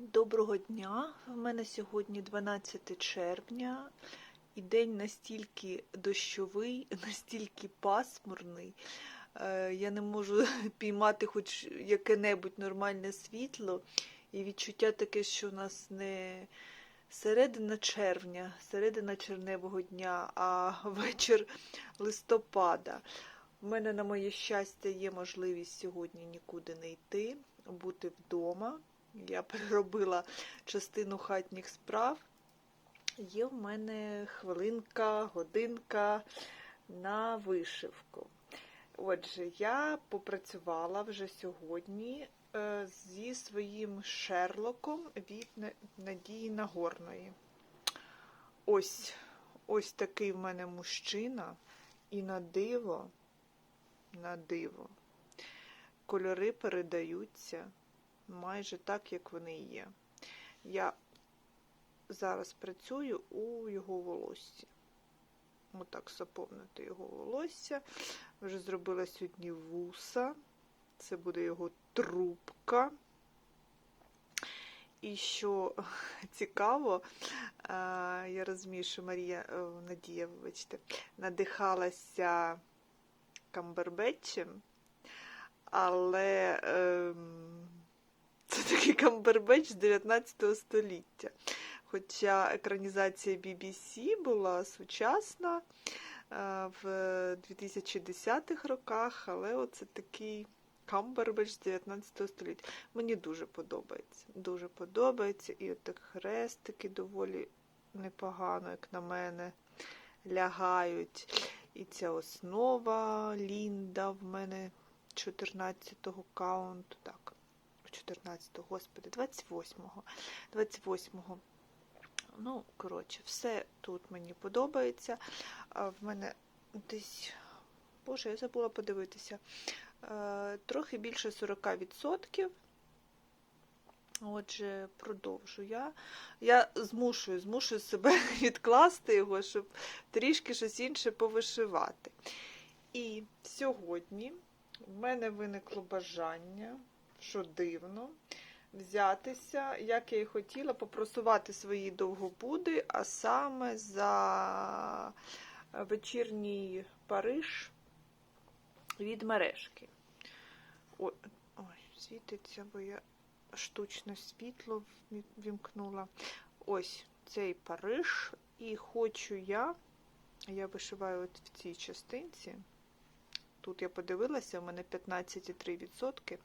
Доброго дня! В мене сьогодні 12 червня, і день настільки дощовий, настільки пасмурний. Е, Я не можу піймати хоч яке-небудь нормальне світло, і відчуття таке, що у нас не середина червня, середина черневого дня, а вечір листопада. У мене, на моє щастя, є можливість сьогодні нікуди не йти, бути вдома. Я переробила частину хатніх справ. Є в мене хвилинка, годинка на вишивку. Отже, я попрацювала вже сьогодні е, зі своїм шерлоком від Надії Нагорної. Ось, ось такий в мене мужчина, і на диво, на диво, кольори передаються майже так, як вони є. Я зараз працюю у його волоссі. Отак заповнити його волосся. Вже зробила сьогодні вуса. Це буде його трубка. І що цікаво, я розумію, що Марія е, Надія, вибачте, надихалася камбербетчем, але ем, це такий камбербеч з 19 століття. Хоча екранізація BBC була сучасна е, в 2010-х роках, але оце такий камбербеч з 19 століття. Мені дуже подобається. Дуже подобається. І от хрестики доволі непогано, як на мене, лягають. І ця основа Лінда в мене 14-го каунту. Так. 14-го, господи, 28-го. 28-го. Ну, коротше, все тут мені подобається. В мене десь, боже, я забула подивитися. Е, Трохи більше 40%. Отже, продовжу я. Я змушую, змушую себе відкласти його, щоб трішки щось інше повишивати. І сьогодні в мене виникло бажання що дивно, взятися, як я і хотіла, попросувати свої довгобуди, а саме за вечірній Париж від мережки. Ой, ой, світиться, бо я штучне світло вімкнула. Ось цей Париж. І хочу я, я вишиваю от в цій частинці. Тут я подивилася, у мене 15,3%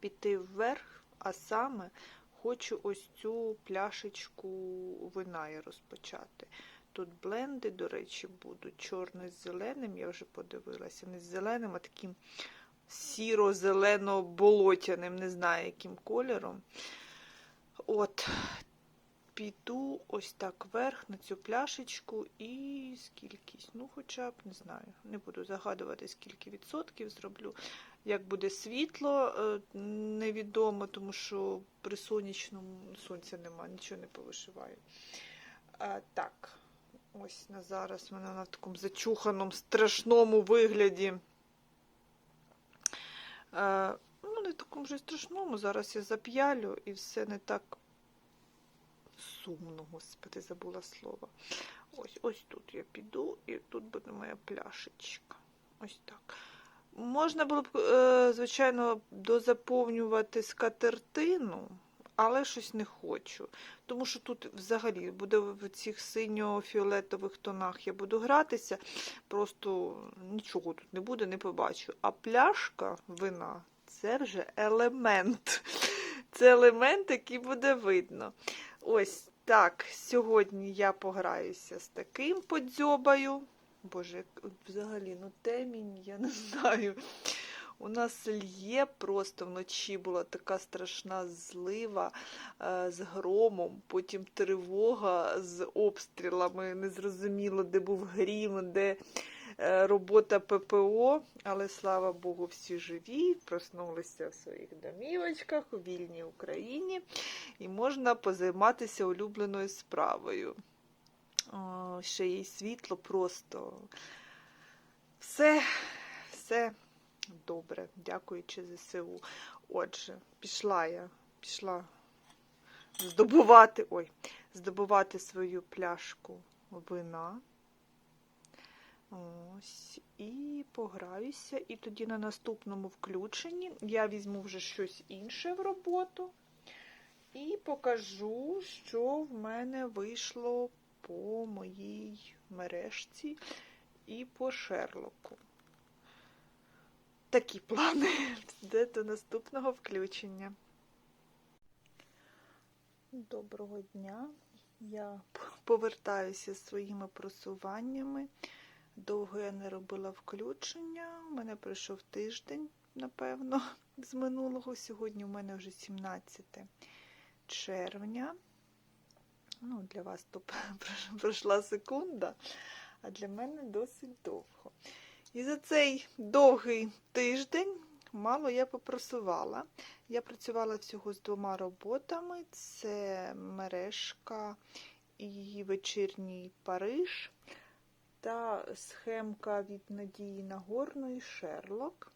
піти вверх, а саме хочу ось цю пляшечку вина я розпочати. Тут бленди, до речі, будуть чорний з зеленим, я вже подивилася. Не з зеленим, а таким сіро-зелено-болотяним, не знаю, яким кольором. От, піду ось так вверх на цю пляшечку і скільки, ну хоча б не знаю, не буду загадувати, скільки відсотків зроблю. Як буде світло, е, невідомо, тому що при сонячному сонця нема, нічого не повишиваю. Так, ось на зараз вона на такому зачуханому, страшному вигляді. Е, ну, не такому вже страшному. Зараз я зап'ялю і все не так сумно, господи, забула слово. Ось ось тут я піду, і тут буде моя пляшечка. Ось так. Можна було б, е, звичайно, дозаповнювати скатертину, але щось не хочу. Тому що тут взагалі буде в цих синьо-фіолетових тонах я буду гратися, просто нічого тут не буде, не побачу. А пляшка вина це вже елемент. Це елемент, який буде видно. Ось так, сьогодні я пограюся з таким подзьобаю. Боже, взагалі, ну темінь, я не знаю. У нас лє просто вночі була така страшна злива е, з громом, потім тривога з обстрілами. Незрозуміло, де був грім, де е, робота ППО. Але слава Богу, всі живі, проснулися в своїх домівочках у вільній Україні, і можна позайматися улюбленою справою. Ще є світло просто. Все, все добре, дякуючи ЗСУ. Отже, пішла я пішла здобувати, ой, здобувати свою пляшку вина. Ось, і пограюся. І тоді на наступному включенні я візьму вже щось інше в роботу і покажу, що в мене вийшло по моїй мережці і по Шерлоку. Такі плани. Де до наступного включення. Доброго дня. Я повертаюся з своїми просуваннями. Довго я не робила включення. У мене пройшов тиждень, напевно, з минулого. Сьогодні у мене вже 17 червня. Ну, для вас то пройшла секунда, а для мене досить довго. І за цей довгий тиждень мало я попросувала. Я працювала всього з двома роботами: це мережка і вечірній Париж та схемка від Надії Нагорної Шерлок.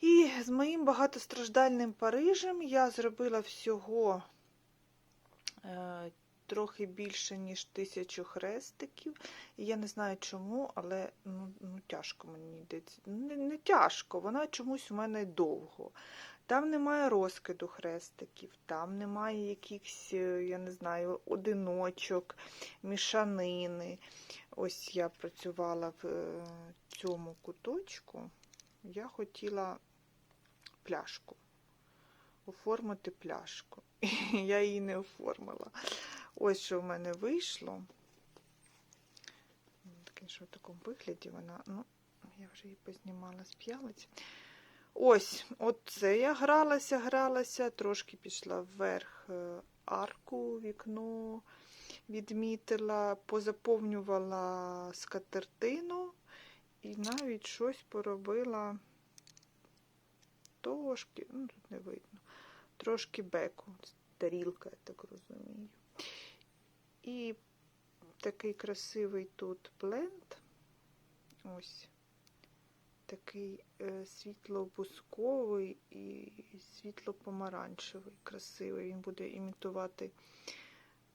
І з моїм багатостраждальним Парижем я зробила всього трохи більше, ніж тисячу хрестиків. І я не знаю чому, але ну, ну тяжко мені йдеться. Не, не тяжко, вона чомусь у мене довго. Там немає розкиду хрестиків, там немає якихось, е, я не знаю, одиночок, мішанини. Ось я працювала в е, цьому куточку. Я хотіла пляшку, оформити пляшку. Я її не оформила. Ось що в мене вийшло. Таке, що в такому вигляді вона, ну, я вже її познімала з п'ялиць. Ось, оце я гралася, гралася, трошки пішла вверх е, арку, вікно відмітила, позаповнювала скатертину і навіть щось поробила трошки, ну тут не видно, трошки беку, тарілка, я так розумію. І такий красивий тут бленд. Ось такий е, світло-бусковий і світло-помаранчевий, красивий. Він буде імітувати,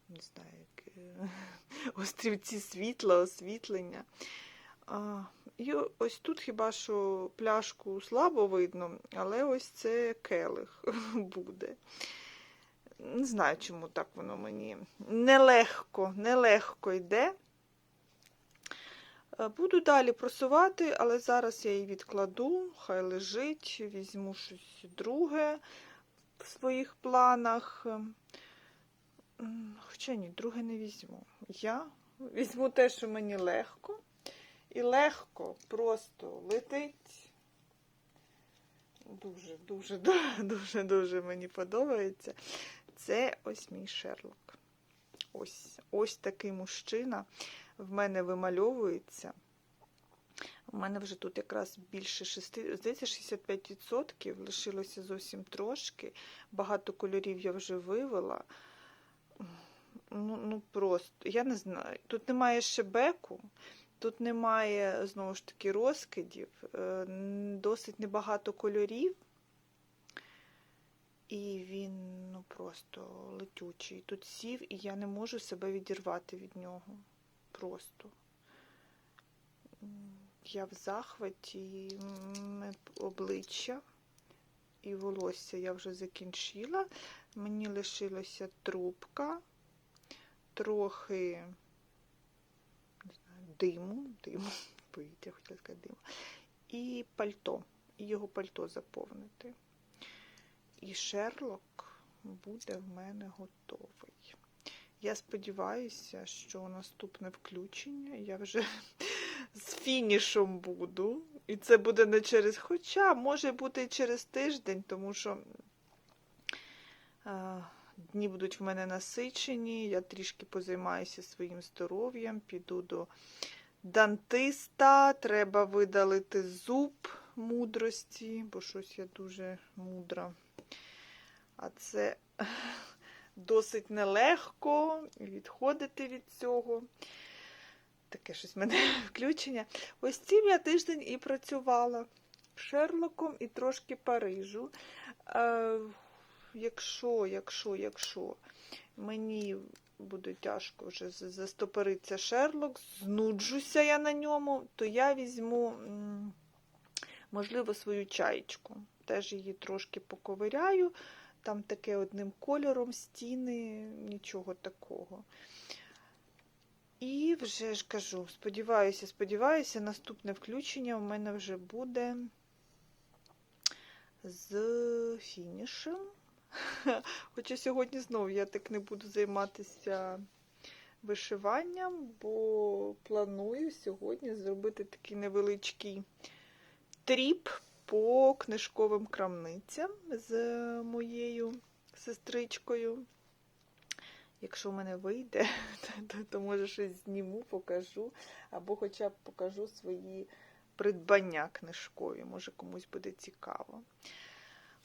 не знаю, як е, острівці світла, освітлення. А, І ось тут хіба що пляшку слабо видно, але ось це келих буде. Не знаю, чому так воно мені нелегко, нелегко йде. Е, Буду далі просувати, але зараз я її відкладу, хай лежить, візьму щось друге в своїх планах. Хоча ні, друге не візьму. Я візьму те, що мені легко. І легко просто летить. Дуже, дуже, дуже, дуже мені подобається. Це ось мій Шерлок. Ось, ось такий мужчина в мене вимальовується. У мене вже тут якраз більше 6, здається, 65%, лишилося зовсім трошки. Багато кольорів я вже вивела. Ну, ну просто, я не знаю. Тут немає шебеку, тут немає, знову ж таки, розкидів, е, досить небагато кольорів. І він ну, просто летючий. Тут сів, і я не можу себе відірвати від нього. Просто. Я в захваті обличчя і волосся я вже закінчила. Мені лишилася трубка, трохи диму, диму, повітря, хотіла сказати диму, і пальто, і його пальто заповнити. І Шерлок буде в мене готовий. Я сподіваюся, що наступне включення я вже з фінішом буду. І це буде не через, хоча може бути і через тиждень, тому що е, дні будуть в мене насичені, я трішки позаймаюся своїм здоров'ям, піду до дантиста, треба видалити зуб мудрості, бо щось я дуже мудра. А це досить нелегко відходити від цього. Таке щось в мене включення. Ось цим я тиждень і працювала Шерлоком і трошки Парижу. Якщо, якщо, якщо мені буде тяжко вже застопориться Шерлок, знуджуся я на ньому, то я візьму, можливо, свою чаєчку. Теж її трошки поковиряю. Там таке одним кольором стіни, нічого такого. І вже ж кажу, сподіваюся, сподіваюся, наступне включення у мене вже буде з фінішем. Хоча сьогодні знову я так не буду займатися вишиванням, бо планую сьогодні зробити такий невеличкий тріп по книжковим крамницям з моєю сестричкою. Якщо в мене вийде, то, то, може щось зніму, покажу, або хоча б покажу свої придбання книжкові, може комусь буде цікаво.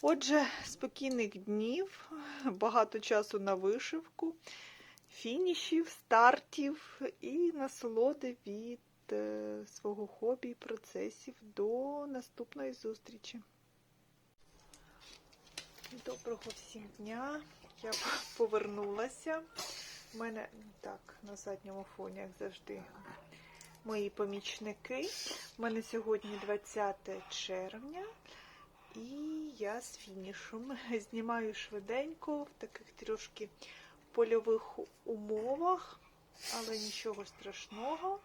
Отже, спокійних днів, багато часу на вишивку, фінішів, стартів і насолоди від е, свого хобі і процесів. До наступної зустрічі. Доброго всім дня! Я повернулася. У мене так, на задньому фоні, як завжди, мої помічники. У мене сьогодні 20 червня. І я з фінішем знімаю швиденько в таких трошки польових умовах, але нічого страшного.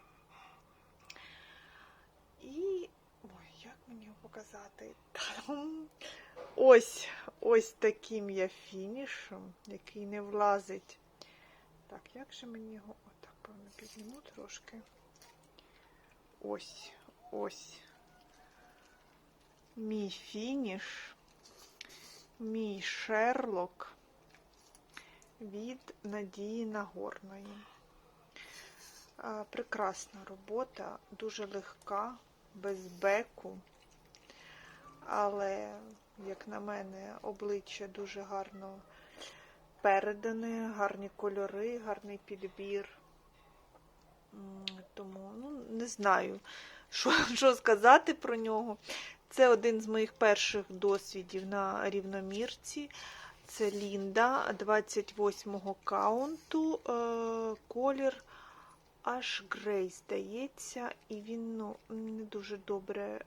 І. Ой, як мені його показати? Ось ось таким я фінішем, який не влазить. Так, як же мені його отак, певно, підніму трошки. Ось, ось мій фініш, мій Шерлок від Надії Нагорної. Прекрасна робота, дуже легка, без беку, але, як на мене, обличчя дуже гарно передане, гарні кольори, гарний підбір. Тому ну, не знаю, що, що сказати про нього. Це один з моїх перших досвідів на рівномірці. Це Лінда 28-го каунту. Е, колір аж грей, здається, і він ну, не дуже добре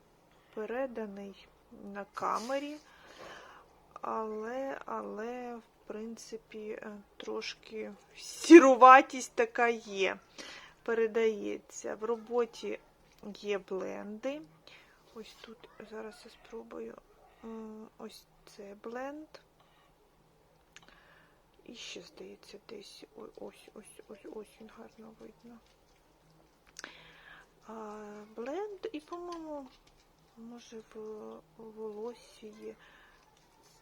переданий на камері. Але, але, в принципі, е, трошки сіруватість така є. Передається. В роботі є бленди. Ось тут зараз я спробую ось це бленд. І ще, здається, десь ось, ось, ось, ось він гарно видно. А, бленд і, по-моєму, може в волосі є.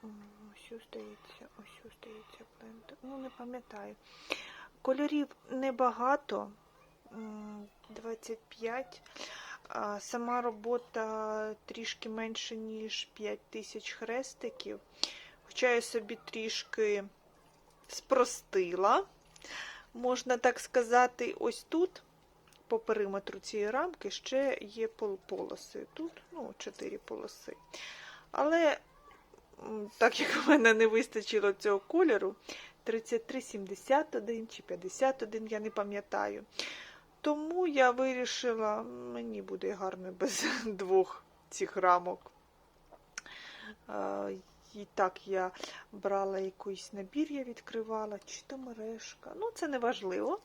Ось здається, ось, здається бленд. Ну, не пам'ятаю. Кольорів небагато. 25. Сама робота трішки менше, ніж 5 тисяч хрестиків. Хоча я собі трішки спростила, можна так сказати, ось тут, по периметру цієї рамки, ще є полоси. Тут, ну, 4 полоси. Але, так як в мене не вистачило цього кольору, 33,71 чи 51, я не пам'ятаю. Тому я вирішила, мені буде гарно без двох цих рамок. І так я брала якийсь набір, я відкривала, чи то мережка. Ну, це не важливо,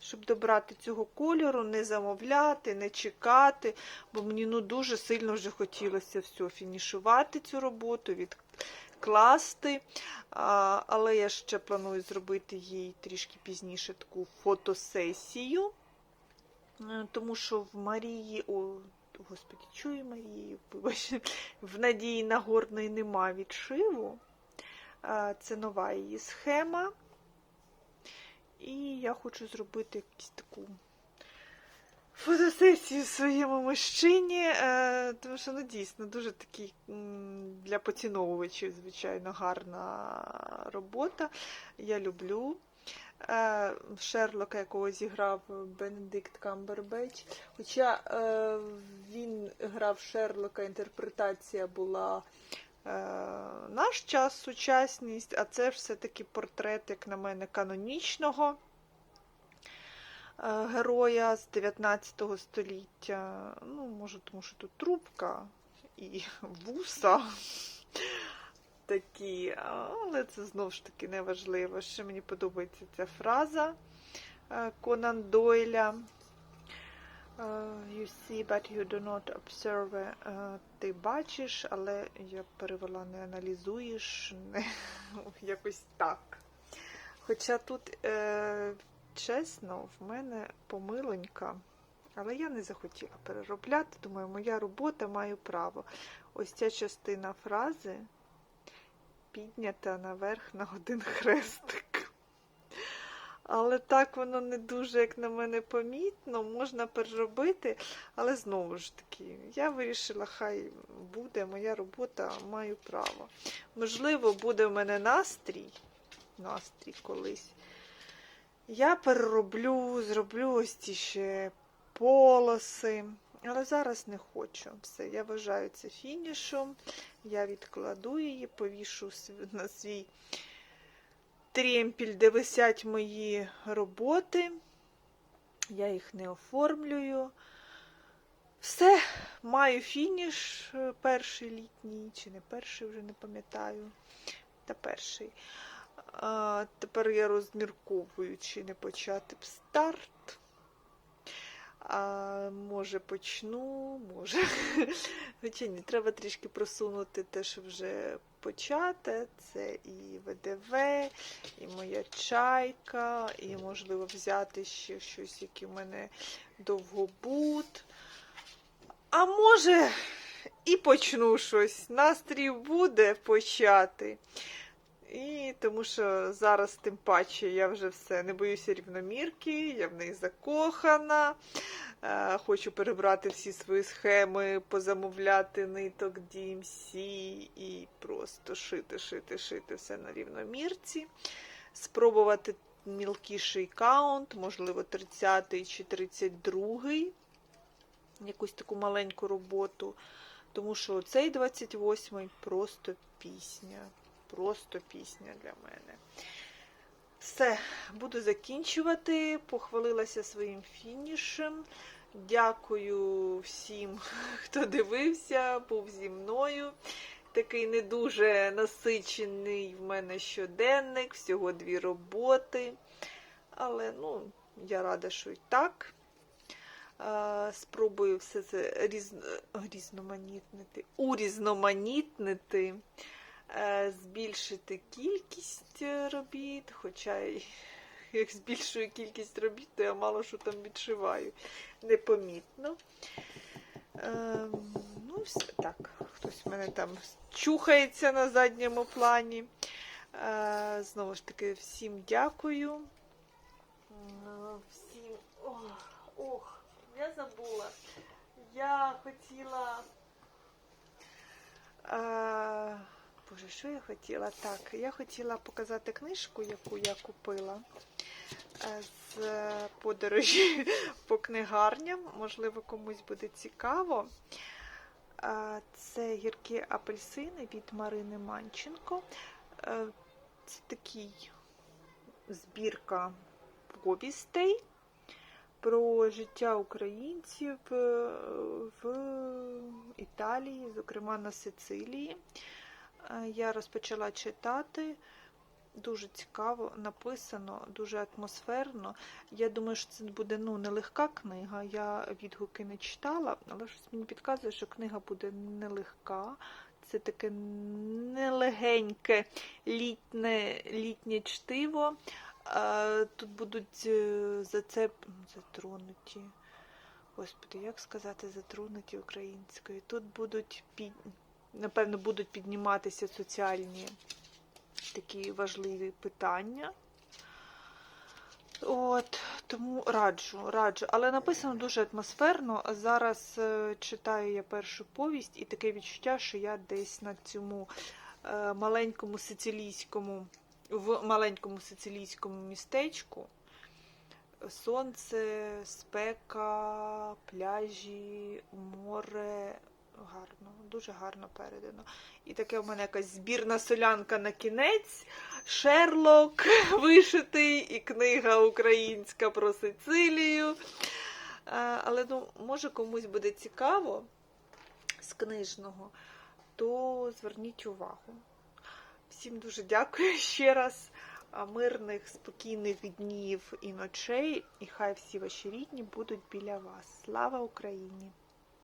щоб добрати цього кольору, не замовляти, не чекати, бо мені ну, дуже сильно вже хотілося все, фінішувати цю роботу, відкласти. Але я ще планую зробити їй трішки пізніше таку фотосесію. Е, Тому що в Марії, о, господі, чую Марії, вибачте, в Надії Нагорної нема відшиву. Е, Це нова її схема. І я хочу зробити якусь таку фотосесію своєму мужчині, е, тому що ну, дійсно дуже такий для поціновувачів, звичайно, гарна робота. Я люблю Шерлока, якого зіграв Бенедикт Камбербеч. Хоча е, він грав Шерлока, інтерпретація була наш час, сучасність, а це все-таки портрет, як на мене, канонічного е, героя з 19 століття. Ну, може, тому що тут трубка і вуса такі, але це знову ж таки неважливо. Ще мені подобається ця фраза е, Конан Дойля. Е, You see, but you do not observe. Е, Ти бачиш, але я перевела не аналізуєш, не якось так. Хоча тут, чесно, в мене помиленька, але я не захотіла переробляти. Думаю, моя робота маю право. Ось ця частина фрази піднята наверх на один хрестик. Але так воно не дуже, як на мене, помітно, можна переробити, але знову ж таки, я вирішила, хай буде моя робота, маю право. Можливо, буде в мене настрій, настрій колись. Я перероблю, зроблю ось ці ще полоси. Але зараз не хочу. Все, я вважаю це фінішом. Я відкладу її, повішу на свій тремпіль, де висять мої роботи. Я їх не оформлюю. Все, маю фініш е, перший літній, чи не перший, вже не пам'ятаю. Та перший. А, тепер я розмірковую, чи не почати б старт. А, може почну, може. Хоча ні, треба трішки просунути те, що вже почате. Це і ВДВ, і моя чайка, і можливо взяти ще щось, яке в мене довгобут. А може, і почну щось. Настрій буде почати. І тому що зараз, тим паче, я вже все не боюся рівномірки, я в неї закохана. Е, Хочу перебрати всі свої схеми, позамовляти ниток DMC і просто шити, шити, шити все на рівномірці. Спробувати мілкіший каунт, можливо, 30 чи 32 якусь таку маленьку роботу. Тому що цей 28-й просто пісня. Просто пісня для мене. Все, буду закінчувати. Похвалилася своїм фінішем. Дякую всім, хто дивився, був зі мною. Такий не дуже насичений в мене щоденник, всього дві роботи. Але ну, я рада, що і так. Спробую все це різ... різноманітнити, урізноманітнити збільшити кількість е, робіт, хоча як збільшую кількість робіт, то я мало що там відшиваю. Непомітно. Е, ну, все так. Хтось в мене там чухається на задньому плані. Е, знову ж таки, всім дякую. Е, Всім. Ох, ох, я забула. Я хотіла. Е, Боже, що я хотіла? Так, я хотіла показати книжку, яку я купила е, з подорожі по книгарням. Можливо, комусь буде цікаво. Е, Це гіркі апельсини від Марини Манченко. Е, Це такий збірка повістей про життя українців е, в Італії, зокрема на Сицилії. Е, Я розпочала читати. Дуже цікаво написано, дуже атмосферно. Я думаю, що це буде ну, нелегка книга. Я відгуки не читала, але щось мені підказує, що книга буде нелегка. Це таке нелегеньке літнє, літнє чтиво. Е, Тут будуть е, зацеп... затронуті. Господи, як сказати затронуті українською? Тут будуть під... напевно, будуть підніматися соціальні такі важливі питання. От, тому раджу, раджу. Але написано дуже атмосферно. Зараз е, читаю я першу повість, і таке відчуття, що я десь на цьому е, маленькому сицилійському, в маленькому сицилійському містечку. Сонце, спека, пляжі, море, гарно, дуже гарно передано. І таке в мене якась збірна солянка на кінець, Шерлок вишитий, і книга українська про Сицилію. Е, Але ну, може комусь буде цікаво з книжного, то зверніть увагу. Всім дуже дякую ще раз. Мирних, спокійних днів і ночей, і хай всі ваші рідні будуть біля вас. Слава Україні!